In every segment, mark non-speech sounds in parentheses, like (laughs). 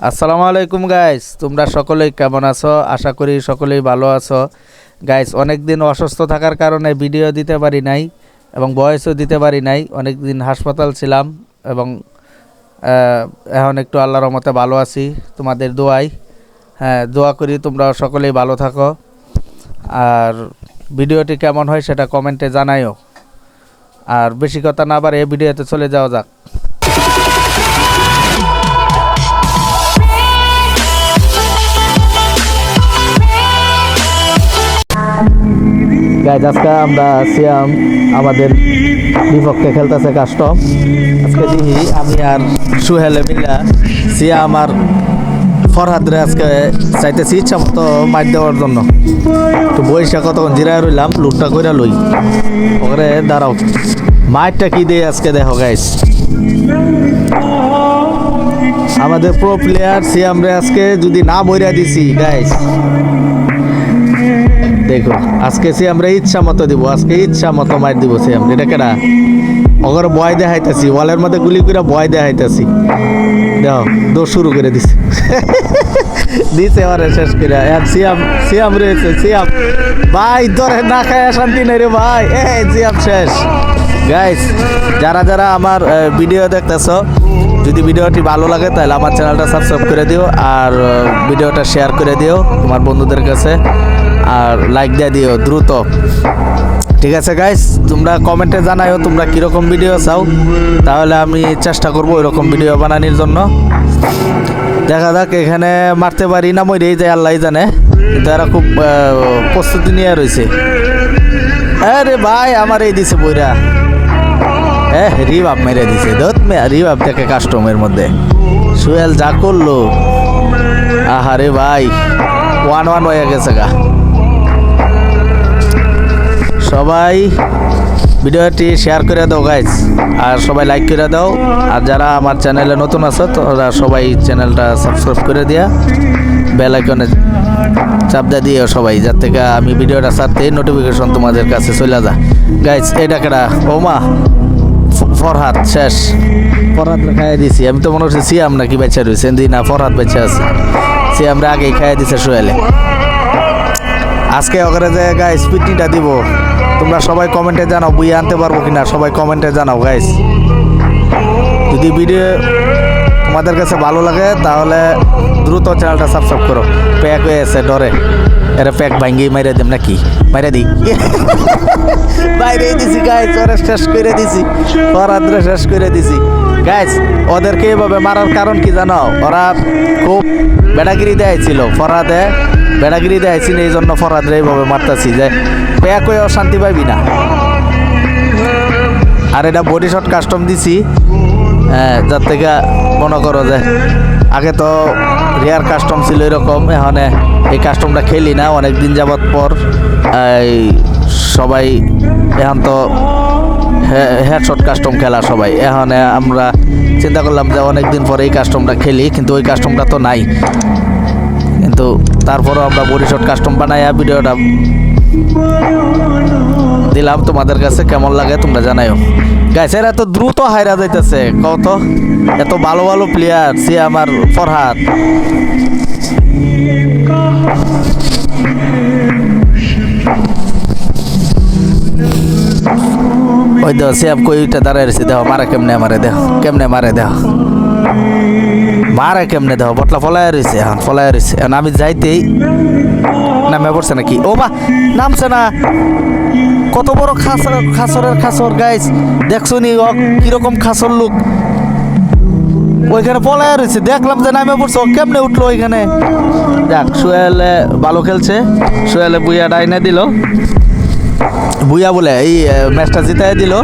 আসসালামু আলাইকুম গাইস তোমরা সকলেই কেমন আছো? আশা করি সকলেই ভালো আছো। গাইস অনেক দিন অসুস্থ থাকার কারণে ভিডিও দিতে পারি নাই এবং ভয়েসও দিতে পারি নাই। অনেক দিন হাসপাতাল ছিলাম এবং এখন একটু আল্লাহর মতে ভালো আছি। তোমাদের দোয়াই হ্যাঁ দোয়া করি তোমরা সকলেই ভালো থাকো। আর ভিডিওটি কেমন হয় সেটা কমেন্টে জানাইও আর বেশি কথা না বাড়ে এই ভিডিওতে চলে যাওয়া যাক। গাইজ আজকে আমরা সিয়াম আমাদের বিপক্ষে খেলতেছে কাস্টম আজকে দেখি আমি আর সুহেলে মিলা সিয়াম আর ফরহাদরে আজকে চাইতেছি ইচ্ছা মতো মার দেওয়ার জন্য। তো বৈশা কতক্ষণ জিরায় রইলাম, লুটটা কইরা লই। ওখানে দাঁড়াও মারটা কি দিয়ে আজকে দেখো গাইস আমাদের প্রো প্লেয়ার সিয়ামরে আজকে যদি না বইরা দিছি গাইস দেখো আজকে সে আমরা ইচ্ছা মতো দিব, আজকে ইচ্ছা মতো মার দিব সে আমরা। এটা কেডা? ওগর বয় দেখাইতাছি, ওয়ালের মধ্যে গুলি করে বয় দেখাইতাছি। দেখো, দোষ শুরু করে দিছে। (laughs) দিছে ওরে শেষ করে আর সিয়াম সিয়াম রয়েছে, সিয়াম। ভাই ধরে না খায় শান্তি নেই রে ভাই। এ, সিয়াম শেষ। গাইস যারা যারা আমার ভিডিও দেখতেছো, যদি ভিডিওটি ভালো লাগে, তাহলে আমার চ্যানেলটা সাবস্ক্রাইব করে দিও, আর ভিডিওটা শেয়ার করে দিও, তোমার বন্ধুদের কাছে। আর লাইক দিয়ে দিও, দ্রুত। ঠিক আছে গাইস তোমরা কমেন্টে জানাইও তোমরা কীরকম ভিডিও চাও। তাহলে আমি চেষ্টা করব ওইরকম ভিডিও বানানোর জন্য। দেখা যাক, এখানে মারতে পারি না মই মরেই যায় আল্লাহ জানে। এরা খুব প্রস্তুতি নিয়ে রয়েছে। আরে ভাই, আমার এই দিছে বইরা। হ্যাঁ রিবাব মেরে দিছে মে রিবাব দেখে কাস্টমের মধ্যে। সুয়েল যা করল। আহারে ভাই ওয়ান ওয়ান হয়ে গেছে গা। সবাই ভিডিওটি শেয়ার করে দাও গাইজ আর সবাই লাইক করে দাও। আর যারা আমার চ্যানেলে নতুন আছে, তোরা সবাই চ্যানেলটা সাবস্ক্রাইব করে দিয়া বেল আইকনে চাপ দিয়ে দিও সবাই, যার থেকে আমি ভিডিওটা ছাড়তেই নোটিফিকেশন তোমাদের কাছে চলে যা গাইজ এটা কেডা? ও মা ফরহাদ, শেষ। ফরহাদ খাইয়ে দিছি। আমি তো মনে হচ্ছে সিয়াম নাকি বেঁচে রয়েছে। দি না, ফরহাদ বেঁচে আছে। সিয়ামরা আগেই খাইয়ে দিছে সোহেলে। আজকে ওখানে যে গাইস পিটনিটা দিব। তোমরা সবাই কমেন্টে জানাও, বই আনতে পারব কিনা, সবাই কমেন্টে জানাও গাইস যদি ভিডিও তোমাদের কাছে ভালো লাগে, তাহলে দ্রুত চ্যানেলটা সাবস্ক্রাইব করো। প্যাক হয়ে আছে ডরে। এর প্যাক ভাঙ্গি, মাইরে দেম নাকি? মাইরে দিই বাইরে (laughs) দিছি গাইস ওরা শেষ করে দিছি। ফরাদ্রে শেষ করে দিছি। গাইস ওদেরকে এভাবে মারার কারণ কি জানো? ওরা খুব বেড়াগিরি দেয় দেয়াইছিল। ফরাদে বেড়াগিরি দেয়াইছিল এই জন্য ফরাদরে এইভাবে মারতাছি, যে প্যাক হয়ে অশান্তি পাইবি না। আর এটা বডি শট কাস্টম দিছি হ্যাঁ যার থেকে মনে করো যে আগে তো রেয়ার কাস্টম ছিল এরকম, এখন এই কাস্টমটা খেলি না অনেক দিন যাবত পর, এই সবাই এখন তো হেডশট কাস্টম খেলা সবাই। এখন আমরা চিন্তা করলাম যে অনেক দিন পরে এই কাস্টমটা খেলি, কিন্তু ওই কাস্টমটা তো নাই। কিন্তু তারপরও আমরা বডিশট কাস্টম বানাইয়া ভিডিওটা দিলাম। তোমাদের কাছে কেমন লাগে তোমরা জানাইও। গাইস এরা এত দ্রুত হাইরা যাইতেছে কত এত ভালো ভালো প্লেয়ার সে আমার ফরহাদ। ওই দেহ সিয়াম কইটা দাঁড়ায় রয়েছে। দেহ, মারে কেমনে মারে দেহ, কেমনে মারে, দেহ। মারে কেমনে দেহ বটলা, ফলায় রয়েছে এখন, ফলায় রয়েছে এখন আমি যাইতেই নামে পড়ছে নাকি? ও বা, নামছে না। কত বড় খাসর, খাসরের খাসর গাইস দেখছ নি কীরকম খাসর লোক। ওইখানে পলায় রয়েছে দেখলাম যে নামে পড়ছে কেমনে উঠল ওইখানে? যাক সোহেলে ভালো খেলছে। সোহেলে বুইয়া ডাইনে দিল। বুইয়া বলে, এই ম্যাচটা জিতাই দিল।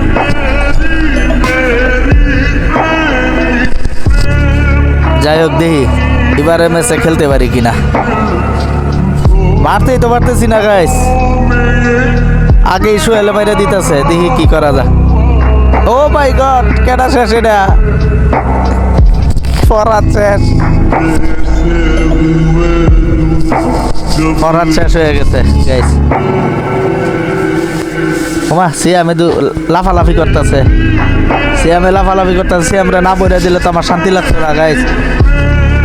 যাই হোক দেখি, এবারে ম্যাচে খেলতে পারি কিনা। মারতেই তো পারতেছি না গাইস আগেই সোহেলে বাইরে দিতেছে, দেখি কি করা যায়। ও মাই গড কেডা শেষ এটা? ফরাত শেষ। ফরাত শেষ হয়ে গেছে গাইস ওমা, সিয়ামে দু লাফালাফি করতেছে। সিয়ামে লাফালাফি করতেছে, সিয়ামরে না বইরা দিলে তো আমার শান্তি লাগছে না গাইস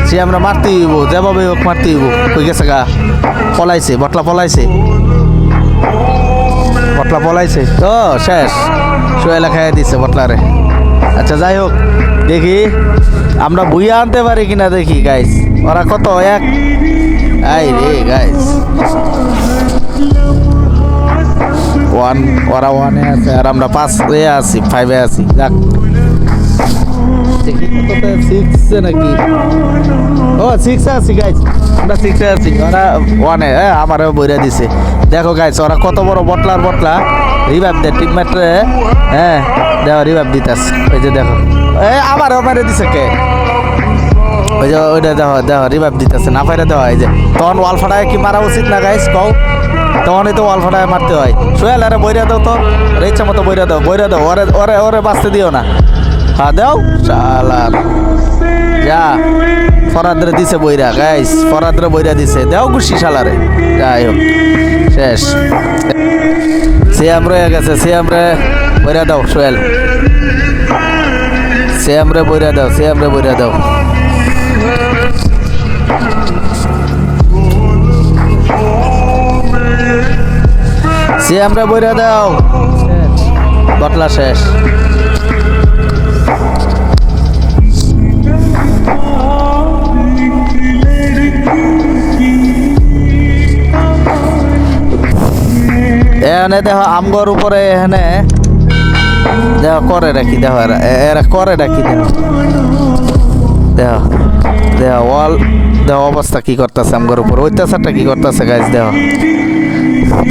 সে আমরা মারতে হইব, যেভাবে হোক মারতে হইব। কই গেছে গা? পলাইছে, বটলা পলাইছে। বটলা পলাইছে। তো, শেষ। সোয়েলা খাইয়া দিছে বটলারে। আচ্ছা যাই হোক, দেখি। আমরা বুইয়া আনতে পারি কিনা দেখি গাইস ওরা কত এক? আই রে গাইস ওয়ান ওরা ওয়ানে আছে আর আমরা পাঁচ এ আছি ফাইভে আছি যাক। সিক্সে নাকি? ও সিক্সে আছি গাইস আমরা সিক্সে আছি ওরা ওয়ানে হ্যাঁ আমারও বইরা দিছে। দেখো গাইস ওরা কত বড় বটলার বটলা। রিভাইভ দেয় টিমমেটরে হ্যাঁ দেখো রিভাইভ দিতাস ওই যে দেখো। এ আমারও মেরে দিছে কে? ওই যে ওইটা দেখো দেখো রিভাইভ দিতেছে। না পাইরে দেওয়া এই যে তখন ওয়াল ফাটায় কি মারা উচিত না গাইস কও। তখনই তো ওয়াল ফাটায় মারতে হয়। সোহেল, আরে বইরা দাও তো। ইচ্ছা মতো বইরা দাও বইরা দাও, ওরে ওরে ওরে বাঁচতে দিও না। হ্যাঁ দাও। শালার যা, ফরাদরে দিছে বইরা গাইস ফরাদরে বইরা দিছে। দেও গুছি শালারে। যাই হোক, শেষ। সিয়াম রয়ে গেছে সিয়াম রে বইরা দাও, সোহেল। সিয়াম রে বইরা দাও সিয়াম রে বইরা দাও। সিয়ামরা বইরা দাও। বটলা শেষ। এখানে দেখো আমগর উপরে এখানে দেখো করে রাখি দেখো এরা করে রাখি দেখো দেখো দেখো ওয়াল দেখো অবস্থা কি করতেছে আমগর উপর? অত্যাচারটা কি করতেছে গাইজ দেখো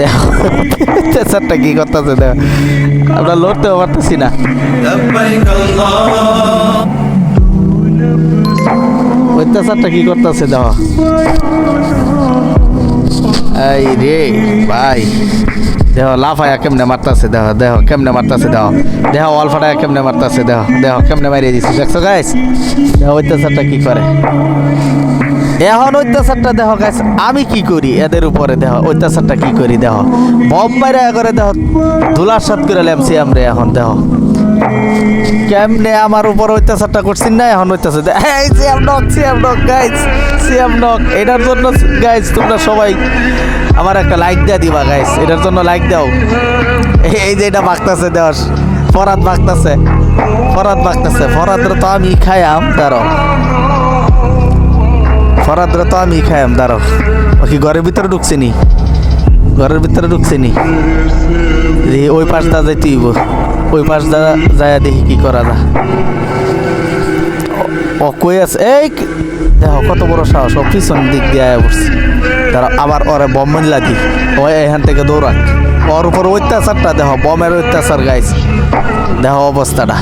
দেখো। স্যারটা কি করতেছে, দেখো। আমরা লড়তেও পারতেছি না। অত্যাচারটা কি করতেছে, দেখো। এই রে ভাই। দেহ লাফায়া কেমনে মারতাছে দেহ দেহ কেমনে মারতাছে দেহ দেহ ওয়াল ফাটায়া কেমনে মারতাছে দেহ দেহ কেমনে মারিয়ে দিছে। দেখছ গাইস দেহ অত্যাচারটা কি করে? এখন অত্যাচারটা দেহ গাইস আমি কি করি? এদের উপরে দেহ, অত্যাচারটা কি করি? দেহ। বম মাইরা করে দেহ, ধুলার সাত করে লেমছি আমরা এখন দেহ। কেমনে আমার উপর অত্যাচারটা করছেন না, এখন অত্যাচার এই CM knock CM knock guys CM knock. এটার জন্য গাইজ তোমরা সবাই আমার একটা লাইক দিয়ে দিবা গাইজ এটার জন্য লাইক দাও। এই- যে এটা বাগতাছে দেওয়ার ফরাত বাগতাছে। ফরাত বাগতাছে। ফরাতরে তো আমি খাইয়াম দাঁড়ো ফরাতরে তো আমি খাইয়াম দাঁড়ো ও কি ঘরের ভিতরে ঢুকছে নি। ঘরের ভিতরে ঢুকছে নি। ওই পাশটা যাইতে হইব। ওই পাশটা যায় দেখি কি করা যা ও- কই আছে? এই দেখো, কত বড় সাহস। ও পিছন দিক দিয়ে আয়া পড়ছে। তারা আবার ওরে বম মিল্লা দি ও এখান থেকে দৌড়াক। ওর উপর অত্যাচারটা, দেখো, বমের অত্যাচার গাইছে দেখো অবস্থাটা।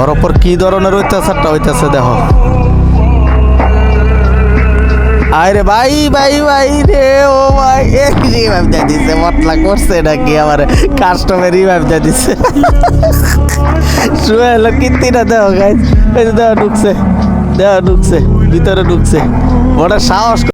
ওর ওপর কি ধরনের অত্যাচারটা হইতেছে দেখো। আরে ভাই ভাই ভাই রে, ও ভাই। রিভাইভ দিয়ে দিছে, মতলা করছে নাকি আমার কাস্টমার রিভাইভ দিয়ে দিছে। শুয়ে এলো কীর্তিটা দেও গাইজ এই যে ঢুকছে। দেওয়া ঢুকছে, ভিতরে ঢুকছে। ওটা সাহস